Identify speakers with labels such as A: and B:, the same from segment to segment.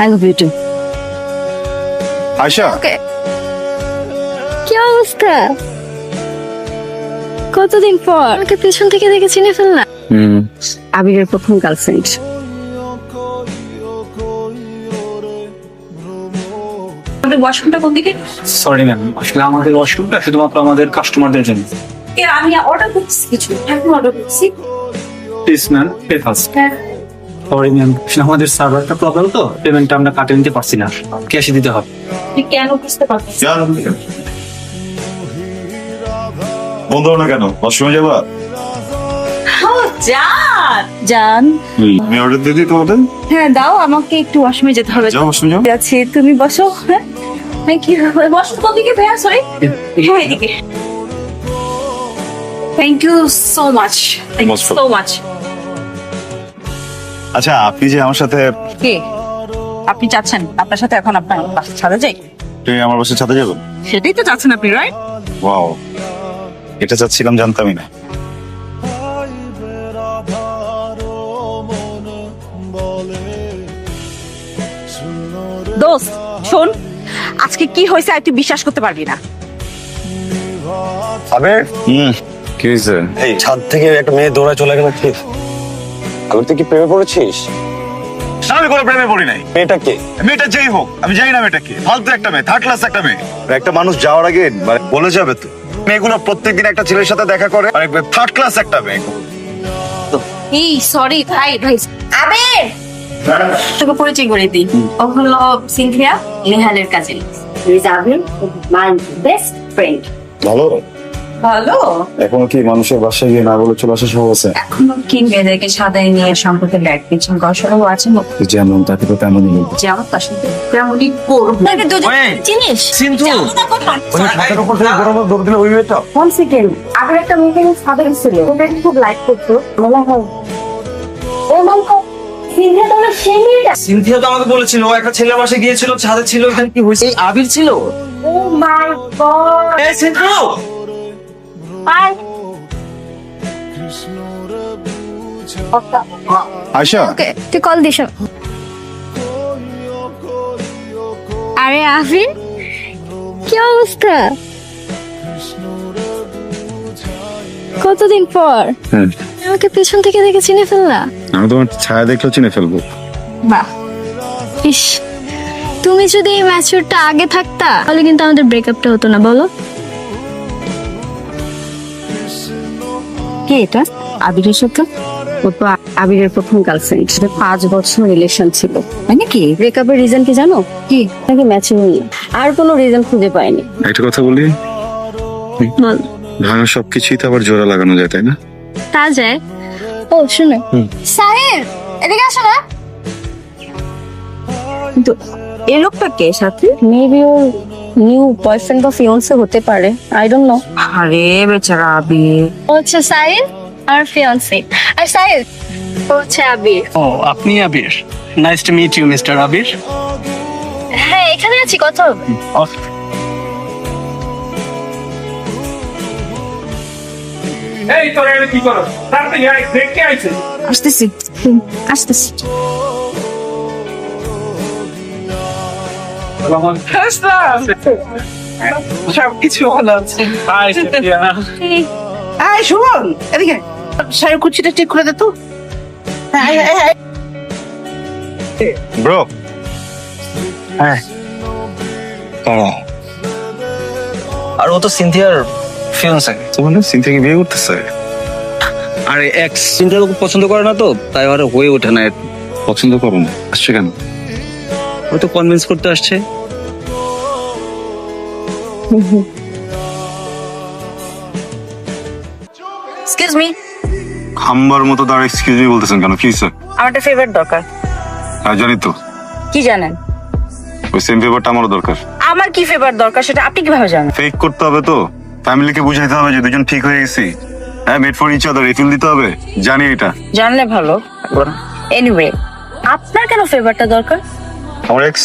A: I love you too
B: Ayesha
A: okay কি অবস্থা? কতদিন পর? আমাকে পেছন থেকে দেখে চিনে ফেললা।
B: হুম।
A: আবিরের প্রথম গার্লফ্রেন্ড
C: আমাদের ওয়াশরুমটা কোন দিকে?
D: সরি ম্যাম আসলে আমাদের ওয়াশরুমটা শুধুমাত্র আমাদের কাস্টমারদের জন্য।
C: আমি অর্ডার করছি কিছু। এখন অর্ডার করছি।
D: প্লিজ ম্যাম পে ফার্স্ট
C: হ্যাঁ।
D: সরি ম্যাম আমাদের সার্ভারটা প্রবলেম তো পেমেন্টটা আমরা কাটে নিতে পারছি না। ক্যাশে দিতে হবে।
C: কেন বুঝতে
B: বন্ধ হলো না কেন? ওয়াশরুমে যাবা?
C: জান। জান
B: আমি অর্ডার দিয়ে দিই তোমাদের?
C: হ্যাঁ দাও আমাকে একটু ওয়াশরুমে যেতে হবে।
B: যাও ওয়াশরুমে যাও।
C: যাচ্ছি তুমি বসো হ্যাঁ? থ্যাংক ইউ ওয়াশরুম কোন দিকে ভাইয়া সরি হ্যাঁ এদিকে। Thank you so much thank you
B: Most
C: so much
B: আচ্ছা আপনি যে আমার সাথে
C: কে? আপনি চাচ্ছেন? আপনার সাথে এখন আপনার বাসা ছাড়া যাই?
B: তুমি আমার বাসার ছাদে যাবেন
C: সেটাই তো চাচ্ছেন আপনি রাইট
B: ওয়াও এটা চাচ্ছিলাম জানতামই না।
C: দোস্ত শোন আজকে কি হয়েছে আর তুই বিশ্বাস করতে পারবি না।
E: আবে?
B: হুম। কি হয়েছে?
E: এই ছাদ থেকে একটা মেয়ে দৌড়ায় চলে গেল ঠিক। তুই কি প্রেমে পড়েছিস?
B: আমি কোনো প্রেমে পড়ি নাই।
E: মেয়েটা কে?
B: মেয়েটা যেই হোক আমি জানি না মেয়েটা কি। ফালতু একটা মেয়ে থার্ড ক্লাস একটা মেয়ে। একটা মানুষ যাওয়ার আগে মানে বলে যাবে তো। মেয়েগুলো প্রত্যেকদিন একটা ছেলের সাথে দেখা করে মানে থার্ড ক্লাস একটা মেয়ে।
A: এই সরি ভাই ভাই। আবির!
C: তোকে পরিচয় করে দিই। ও হলো Cynthia নেহালের cousin
A: Abir my best friend
E: ভালো।
C: ভালো?
B: এখন কি মানুষের বাসায় গিয়ে না বলে চলে আসা সহজ আছে?
C: এখনও কি মেয়েদেরকে সাদাই নিয়ে সম্পর্কে ব্যাগ পিছন আছে
B: যেমন তাকে তো তেমনই
C: যে আমার তার সাথে তেমনই করব।
A: চিনিস?
D: কিন্তু
E: ছাদের উপর থেকে গরম দৌড় দিলে ওই মেয়েটা।
A: ওয়ান সেকেন্ড আগের একটা মেয়েকে ছিল ওটা খুব লাইক করতো। মনে হয় ও মাই গড সিনথিয়া তোমার সেই মেয়েটা।
D: সিনথিয়া তো আমাকে বলেছিল ও একটা ছেলের বাসে গিয়েছিল ছাদে ছিল এখানে কি হয়েছে? আবির ছিল?
A: ও মাই গড
B: আয়শা
F: ওকে তুই কল দিস। আরে আফিন কি অবস্থা? কতদিন পর? আমাকে পেছন থেকে দেখে চিনে ফেললা
B: আমি তোমার ছায়া দেখলেও চিনে ফেলব।
F: বাহ। ইস তুমি যদি এই ম্যাচুরটা আগে থাকতা তাহলে কিন্তু আমাদের ব্রেকআপটা হতো না বলো।
A: কে এটা? আবিরের সাথে? ও তো আবিরের প্রথম গার্লফ্রেন্ড সাথে পাঁচ বছর রিলেশন ছিল। মানে কি? ব্রেকআপের রিজন কি জানো? কি? নাকি ম্যাচুর আর কোনো রিজন খুঁজে পাইনি।
B: একটা কথা বলি? ভাঙা সবকিছুই তো আবার জোড়া লাগানো যায় তাই না?
F: তা যায়। ও শুনে। সাহেব এদিকে আসো না।
A: কিন্তু এই লোকটা কে সাথে? মেবি ওর নিউ বয়ফ্রেন্ড বা ফিয়ন্সে হতে পারে আই ডোন্ট নো
C: আরে বেচারা আবির
F: ও হচ্ছে সাহিল আর ফিয়ান্সি আর সাহিল ও হচ্ছে আবির
D: ও আপনি Abir? Nice to meet you mister Abir.
F: হ্যাঁ এখানে আছি কত
G: এই তোরা কি করো তাড়াতাড়ি আয় দেখতে আইছে?
C: আসতেছি। আসতেছি।
G: কিছু ভালো আছে। হাই
C: এদিকে শাড়ির কুচিটা ঠিক করে দে তো।
B: ব্রো
D: হ্যাঁ। আর ও তো সিনথিয়ার ফিয়ান্সে
B: তোমার সিনথিয়াকে বিয়ে করতেছে?
D: আরে এক্স সিনথিয়া পছন্দ করে না তো তাই আর হয়ে ওঠে না।
B: পছন্দ করো না। আসছে কেন?
D: ও তো কনভিন্স করতে আসছে।
C: এক্সকিউজ মি
B: খাম্বার মতো তার এক্সকিউজ মি বলতেছেন কেন? কি স্যার
C: আমার একটা ফেভারিট দরকার।
B: হ্যাঁ জানি তো।
C: কি জানেন?
B: ওই সেম পেপারটা আমারও দরকার।
C: আমার কি ফেভার দরকার সেটা আপনি কীভাবে জানেন?
B: ফেক করতে হবে তো। ফ্যামিলিকে বুঝাইতে হবে যে দুজন ঠিক হয়ে গেছি। হ্যাঁ made for each other refill দিতে হবে। জানি এটা।
C: জানলে ভালো। এনিওয়ে আপনার কেন ফেভারটা দরকার?
B: আমার এক্স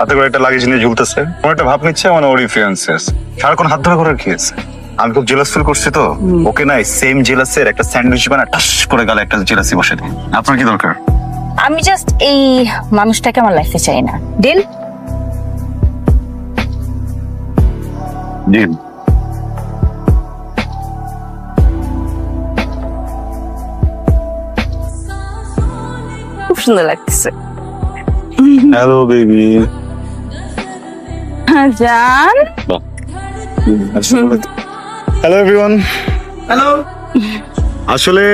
B: হাতে করে একটা লাগেজ নিয়ে ঝুলতেছে। আমার একটা ভাব নিচ্ছে মানে ওর ফিয়ান্সে আছে সারাক্ষণ হাত ধরা করার কি আছে আমি খুব জেলাস ফিল করছি তো। ওকে নাই সেম জেলাসের একটা স্যান্ডউইচ বানা টাস করে গেলে একটা জেলাসি বসে দিই আপনার কি দরকার?
C: আমি জাস্ট এই মানুষটাকে আমার লাইফে চাই না। ডিল
B: জি
C: খুব সুন্দর লাগতেছে।
B: হ্যালো বেবি
C: জান?
B: হ্যালো এভরিওয়ান
D: হ্যালো
B: আসলে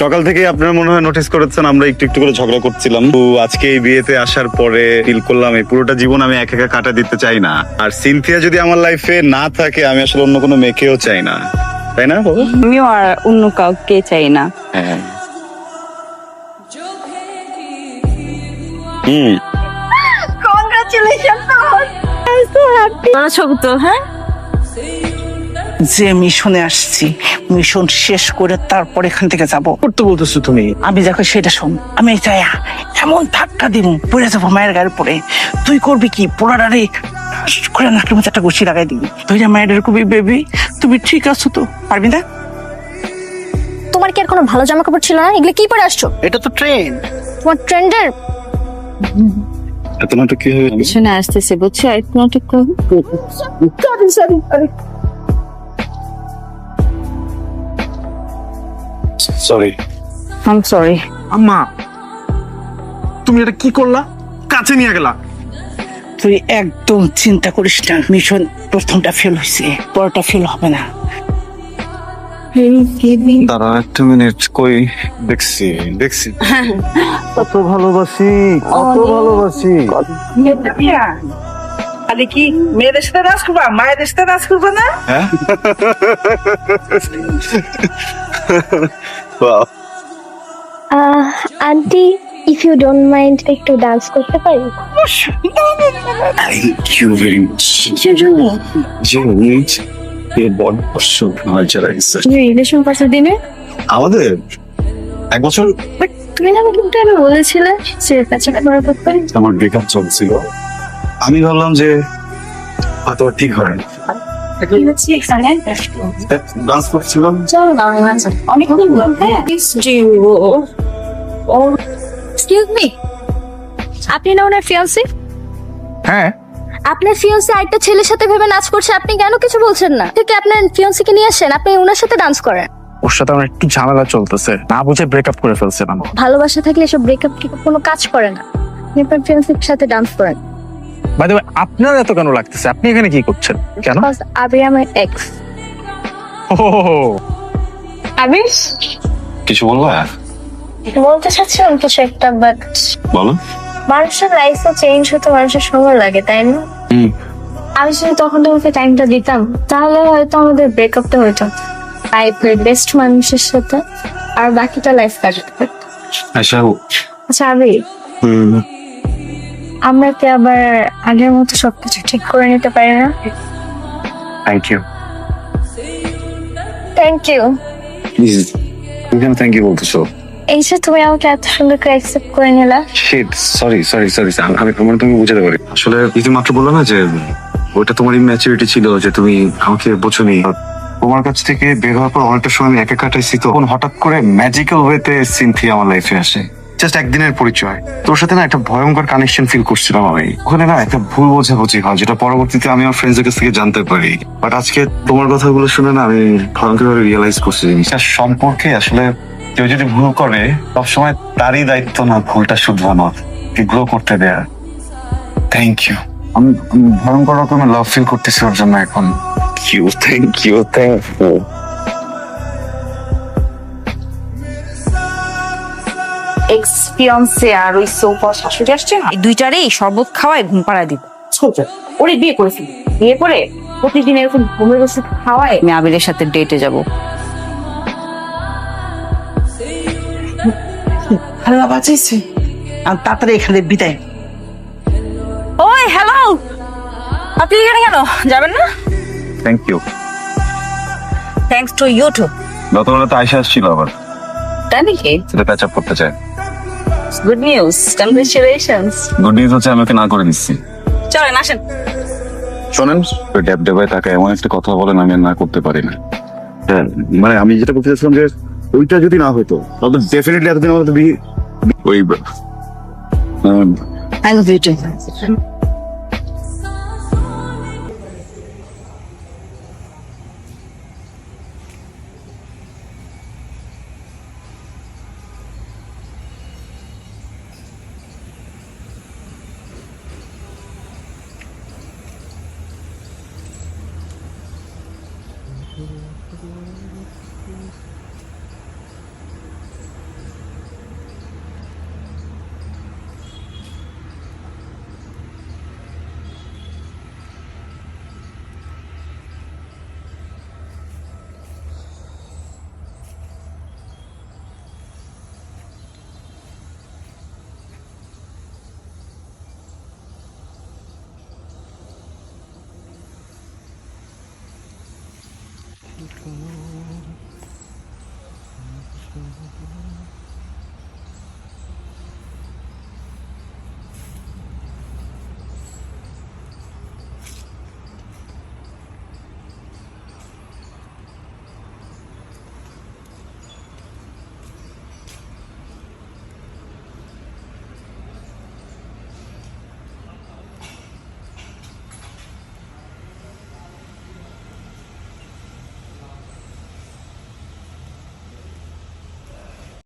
B: সকাল থেকে আপনারা মনে হয় নোটিস করেছেন আমরা একটু একটু করে ঝগড়া করছিলাম। তো আজকে এই বিয়েতে আসার পরে ফিল করলাম এই পুরোটা জীবন আমি একা একা কাটা দিতে চাই না। আর সিনথিয়া যদি আমার লাইফে না থাকে আমি আসলে অন্য কোনো মেয়েকেও চাই না। তাই না বাবু?
A: আমিও আর অন্য কাউকে চাই না।
B: হ্যাঁ। হুম।
C: তোরা হ্যাঁ?
H: যে মিশনে আসছি মিশন শেষ করে তারপর এখান থেকে যাব।
D: করতে বলতেছো তুমি।
H: আমি দেখো সেটা শোন। আমি চাই এমন ধাক্কা দিব পড়ে যাব মায়ের গাড়ি পরে তুই করবি কি? পোড়াডারে করে নাকের মধ্যে একটা গুছি লাগাই দিবি। তুই যে মায়ের কবি বেবি তুমি ঠিক আছো তো? পারবি না?
F: তোমার কি আর কোনো ভালো জামা কাপড় ছিল না? এগুলো কি পরে আসছো?
H: এটা তো ট্রেন
F: তোমার ট্রেন্ডের
B: এত নাটক কি হবে
A: পিছনে আসতেছে বুঝছ? একটু নাটক করো
B: সরি
A: আম সরি
D: আম্মা তুমি এটা কি করলা? কাছে নিয়ে গেলা।
H: তুই একদম চিন্তা করিস না মিশন প্রথমটা ফেল হয়েছে পরটা ফেল হবে না।
B: দাঁড়া একটা মিনিট কই? দেখছি দেখছি।
E: কত ভালোবাসি কত ভালোবাসি।
H: আরে কি মেয়েদের সাথে নাচ করবা? মায়েদের সাথে নাচ করবা না?
B: হ্যাঁ?
F: Aunty if you don't mind একটু ডান্স করতে পারি.
A: রিলেশন দিনে
B: আমাদের এক বছর
F: বাট তুমি না আমাকে একটু আগে বলেছিলে করার
B: আমার ব্রেকআপ চলছিল। আমি ভাবলাম যে হয়তো ঠিক হয় ডান্স করছিলাম।
C: চলো না আমি আছি। হ্যাঁ।
F: এক্সকিউজ মি আপনি না ওনার ফিয়ান্সি
E: হ্যাঁ।
F: আপনার ফিয়ান্সি আরেকটা ছেলের সাথে ভেবে নাচ করছে আপনি কেন কিছু বলছেন না? ঠিক আপনার ফিয়ান্সিকে নিয়ে আসেন? আপনি ওনার সাথে ডান্স করেন।
E: ওর সাথে আমার একটু ঝামেলা চলতেছে। না বুঝে ব্রেকআপ করে ফেলছিলাম
F: ভালোবাসা থাকলে এসব ব্রেকআপ কোনো কাজ করে না। আপনি আপনার ফিয়ান্সির সাথে ডান্স করেন।
E: বাই আপনার এত কেন লাগতেছে? আপনি এখানে কি করছেন? কেন?
F: বিকজ আবি আমার এক্স
E: ও
F: আবির
B: কিছু বলব?
F: বলতে চাচ্ছিলাম কিছু একটা বাট
B: বলো।
F: মানুষের লাইফও চেঞ্জ হতে মানুষের সময় লাগে তাই না। আমি যদি তখন তোমাকে টাইমটা দিতাম তাহলে হয়তো আমাদের ব্রেকআপটা হতো। লাইফের বেস্ট মানুষের সাথে আর বাকিটা লাইফ কাটাতে পারতো
B: আচ্ছা
F: আচ্ছা আবি আমরা কি আবার আগের মতো সবকিছু ঠিক করে নিতে পারি না?
E: থ্যাংক ইউ
F: থ্যাংক ইউ
B: কেন থ্যাংক ইউ বলতেছো।
F: তুমি আমাকে এত সুন্দর করে অ্যাকসেপ্ট করে নিলা।
B: শিট সরি সরি সরি আমি তুমি পারি। আসলে ইতি মাত্র না যে, ওইটা তোমার ইম্যাচুরিটি ছিল, যে তুমি আমাকে তোমার কাছ থেকে বের হওয়ার পর অনেকটা সময় আমি একা কাটাইছি তখন হঠাৎ করে ম্যাজিক্যাল ওয়েতে সিনথি আমার লাইফে আসে। জাস্ট একদিনের পরিচয়। তোর সাথে না একটা ভয়ঙ্কর কানেকশন ফিল করছিলাম আমি। ওখানে না একটা ভুল বোঝাবুঝি হয়, যেটা পরবর্তীতে আমি আমার ফ্রেন্ডসদের কাছ থেকে জানতে পারি। বাট আজকে তোমার কথাগুলো শুনে না আমি ভয়ঙ্কর ভাবে রিয়েলাইজ করছি জিনিসটা। সম্পর্কে আসলে কেউ যদি ভুল করে সবসময় তারই দায়িত্ব না ভুলটা শুধরানোর গ্রো করতে দেয়া। থ্যাংক ইউ আমি আমি ভয়ঙ্কর রকমের লাভ ফিল করতেছি ওর জন্য এখন। You thank you thank you
C: এক্সপিরিয়েন্সে আর ওই সোফা শাশুড়ি আসছে না? এই দুইটারেই শরবত খাওয়ায় ঘুম পাড়ায় দিব। ছোট ওরে বিয়ে করেছি। বিয়ে করে প্রতিদিন এরকম ঘুমের ওষুধ খাওয়ায়। আমি আবিরের সাথে ডেটে যাব।
H: আল্লাহ বাঁচাইছে আর তাড়াতাড়ি এখানে বিদায়
C: ওই হ্যালো। আপনি এখানে কেন? যাবেন না?
B: Thank you
C: thanks to YouTube
B: গতকাল তো আয়সা আসছিল আবার।
C: তাই নাকি?
B: সেটা প্যাচ আপ করতে চায়।
C: Good news congratulations
B: good news হচ্ছে আমি ওকে না করে দিচ্ছি।
C: চলেন আসেন।
B: শোনেন ড্যাব ডেবায় থাকা এমন একটা কথা বলেন আমি না করতে পারি না। হ্যাঁ মানে আমি যেটা বলতে চাচ্ছিলাম যে ওইটা যদি না হইতো তাহলে ডেফিনেটলি এতদিন আমাদের বিয়ে
C: ওই
I: Thank you.